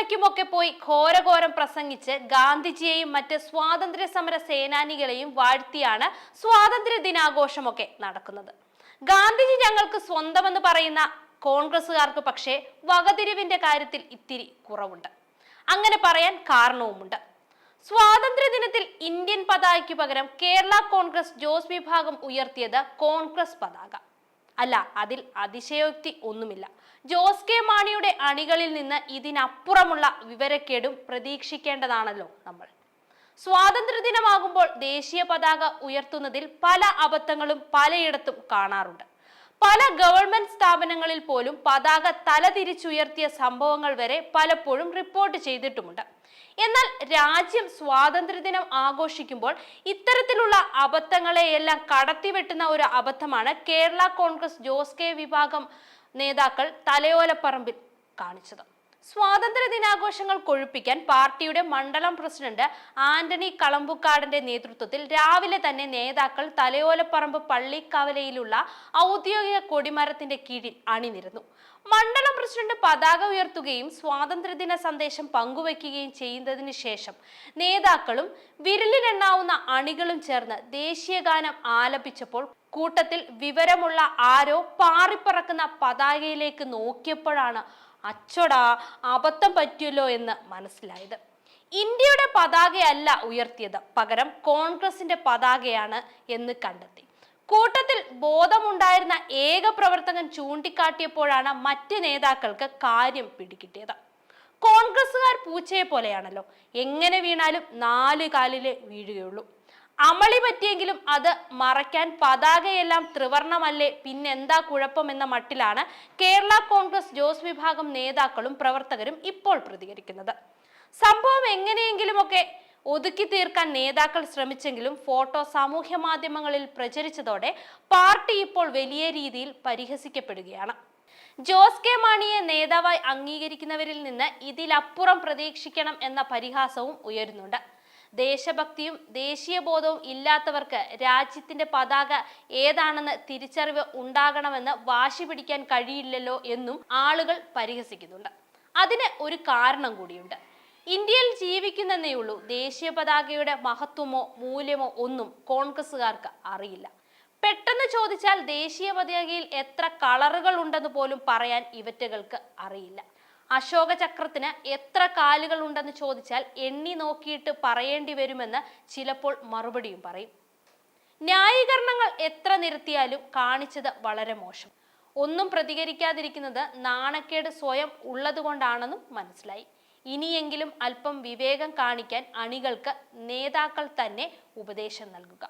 ശബരിമലയ്ക്കുമൊക്കെ പോയി ഘോരഘോരം പ്രസംഗിച്ച് ഗാന്ധിജിയെയും മറ്റ് സ്വാതന്ത്ര്യ സമര സേനാനികളെയും വാഴ്ത്തിയാണ് സ്വാതന്ത്ര്യ ദിനാഘോഷമൊക്കെ നടക്കുന്നത്. ഗാന്ധിജി ഞങ്ങൾക്ക് സ്വന്തമെന്ന് പറയുന്ന കോൺഗ്രസ്സുകാർക്ക് പക്ഷേ വകതിരിവിന്റെ കാര്യത്തിൽ ഇത്തിരി കുറവുണ്ട്. അങ്ങനെ പറയാൻ കാരണവുമുണ്ട്. സ്വാതന്ത്ര്യ ദിനത്തിൽ ഇന്ത്യൻ പതാകയ്ക്ക് പകരം കേരള കോൺഗ്രസ് ജോസ് വിഭാഗം ഉയർത്തിയത് കോൺഗ്രസ് പതാക. അല്ല അതിൽ അതിശയോക്തി ഒന്നുമില്ല. ജോസ് കെ മാണിയുടെ അണികളിൽ നിന്ന് ഇതിനപ്പുറമുള്ള വിവരക്കേടും പ്രതീക്ഷിക്കേണ്ടതാണല്ലോ നമ്മൾ. സ്വാതന്ത്ര്യദിനമാകുമ്പോൾ ദേശീയ പതാക ഉയർത്തുന്നതിൽ പല അബദ്ധങ്ങളും പലയിടത്തും കാണാറുണ്ട്. പല ഗവൺമെന്റ് സ്ഥാപനങ്ങളിൽ പോലും പതാക തലതിരിച്ചുയർത്തിയ സംഭവങ്ങൾ വരെ പലപ്പോഴും റിപ്പോർട്ട് ചെയ്തിട്ടുമുണ്ട്. എന്നാൽ രാജ്യം സ്വാതന്ത്ര്യദിനം ആഘോഷിക്കുമ്പോൾ ഇത്തരത്തിലുള്ള അബദ്ധങ്ങളെയെല്ലാം കടത്തിവെട്ടുന്ന ഒരു അബദ്ധമാണ് കേരള കോൺഗ്രസ് ജോസ് കെ വിഭാഗം നേതാക്കൾ തലയോലപ്പറമ്പിൽ കാണിച്ചത്. സ്വാതന്ത്ര്യ ദിനാഘോഷങ്ങൾ കൊഴുപ്പിക്കാൻ പാർട്ടിയുടെ മണ്ഡലം പ്രസിഡന്റ് ആന്റണി കളമ്പുക്കാടിന്റെ നേതൃത്വത്തിൽ രാവിലെ തന്നെ നേതാക്കൾ തലയോലപ്പറമ്പ് പള്ളിക്കവലയിലുള്ള ഔദ്യോഗിക കൊടിമരത്തിന്റെ കീഴിൽ അണിനിരന്നു. മണ്ഡലം പ്രസിഡന്റ് പതാക ഉയർത്തുകയും സ്വാതന്ത്ര്യദിന സന്ദേശം പങ്കുവയ്ക്കുകയും ചെയ്യുന്നതിന് ശേഷം നേതാക്കളും വിരലിലെണ്ണാവുന്ന അണികളും ചേർന്ന് ദേശീയഗാനം ആലപിച്ചപ്പോൾ കൂട്ടത്തിൽ വിവരമുള്ള ആരോ പാറിപ്പറക്കുന്ന പതാകയിലേക്ക് നോക്കിയപ്പോഴാണ് അച്ചോടാ അബദ്ധം പറ്റിയല്ലോ എന്ന് മനസ്സിലായത്. ഇന്ത്യയുടെ പതാകയല്ല ഉയർത്തിയത് പകരം കോൺഗ്രസിന്റെ പതാകയാണ് എന്ന് കണ്ടെത്തി. കൂട്ടത്തിൽ ബോധമുണ്ടായിരുന്ന ഏക പ്രവർത്തകൻ ചൂണ്ടിക്കാട്ടിയപ്പോഴാണ് മറ്റ് നേതാക്കൾക്ക് കാര്യം പിടികിട്ടിയത്. കോൺഗ്രസ്സുകാർ പൂച്ചയെ പോലെയാണല്ലോ എങ്ങനെ വീണാലും നാല് കാലിലെ വീഴുകയുള്ളൂ. അമളി പറ്റിയെങ്കിലും അത് മറയ്ക്കാൻ പതാകയെല്ലാം ത്രിവർണമല്ലേ? പിന്നെന്താ കുഴപ്പം എന്ന മട്ടിലാണ് കേരള കോൺഗ്രസ് ജോസ് വിഭാഗം നേതാക്കളും പ്രവർത്തകരും ഇപ്പോൾ പ്രതികരിക്കുന്നത്. സംഭവം എങ്ങനെയെങ്കിലുമൊക്കെ ഒതുക്കി തീർക്കാൻ നേതാക്കൾ ശ്രമിച്ചെങ്കിലും ഫോട്ടോ സാമൂഹ്യ മാധ്യമങ്ങളിൽ പ്രചരിച്ചതോടെ പാർട്ടി ഇപ്പോൾ വലിയ രീതിയിൽ പരിഹസിക്കപ്പെടുകയാണ്. ജോസ് കെ മാണിയെ നേതാവായി അംഗീകരിക്കുന്നവരിൽ നിന്ന് ഇതിലപ്പുറം പ്രതീക്ഷിക്കണം എന്ന പരിഹാസവും ഉയരുന്നുണ്ട്. ദേശഭക്തിയും ദേശീയബോധവും ഇല്ലാത്തവർക്ക് രാജ്യത്തിന്റെ പതാക ഏതാണെന്ന് തിരിച്ചറിവ് ഉണ്ടാകണമെന്ന് വാശി പിടിക്കാൻ കഴിയില്ലല്ലോ എന്നും ആളുകൾ പരിഹസിക്കുന്നുണ്ട്. അതിന് ഒരു കാരണം കൂടിയുണ്ട്. ഇന്ത്യയിൽ ജീവിക്കുന്നെന്നേ ഉള്ളൂ. ദേശീയ പതാകയുടെ മഹത്വമോ മൂല്യമോ ഒന്നും കോൺഗ്രസ്സുകാർക്ക് അറിയില്ല. പെട്ടെന്ന് ചോദിച്ചാൽ ദേശീയ പതാകയിൽ എത്ര കളറുകൾ ഉണ്ടെന്ന് പോലും പറയാൻ ഇവറ്റകൾക്ക് അറിയില്ല. അശോക ചക്രത്തിന് എത്ര കാലുകൾ ഉണ്ടെന്ന് ചോദിച്ചാൽ എണ്ണി നോക്കിയിട്ട് പറയേണ്ടി വരുമെന്ന് ചിലപ്പോൾ മറുപടിയും പറയും. ന്യായീകരണങ്ങൾ എത്ര നിരത്തിയാലും കാണിച്ചത് വളരെ മോശം. ഒന്നും പ്രതികരിക്കാതിരിക്കുന്നത് നാണക്കേട് സ്വയം ഉള്ളതുകൊണ്ടാണെന്നും മനസ്സിലായി. ഇനിയെങ്കിലും അല്പം വിവേകം കാണിക്കാൻ അണികൾക്ക് നേതാക്കൾ തന്നെ ഉപദേശം നൽകുക.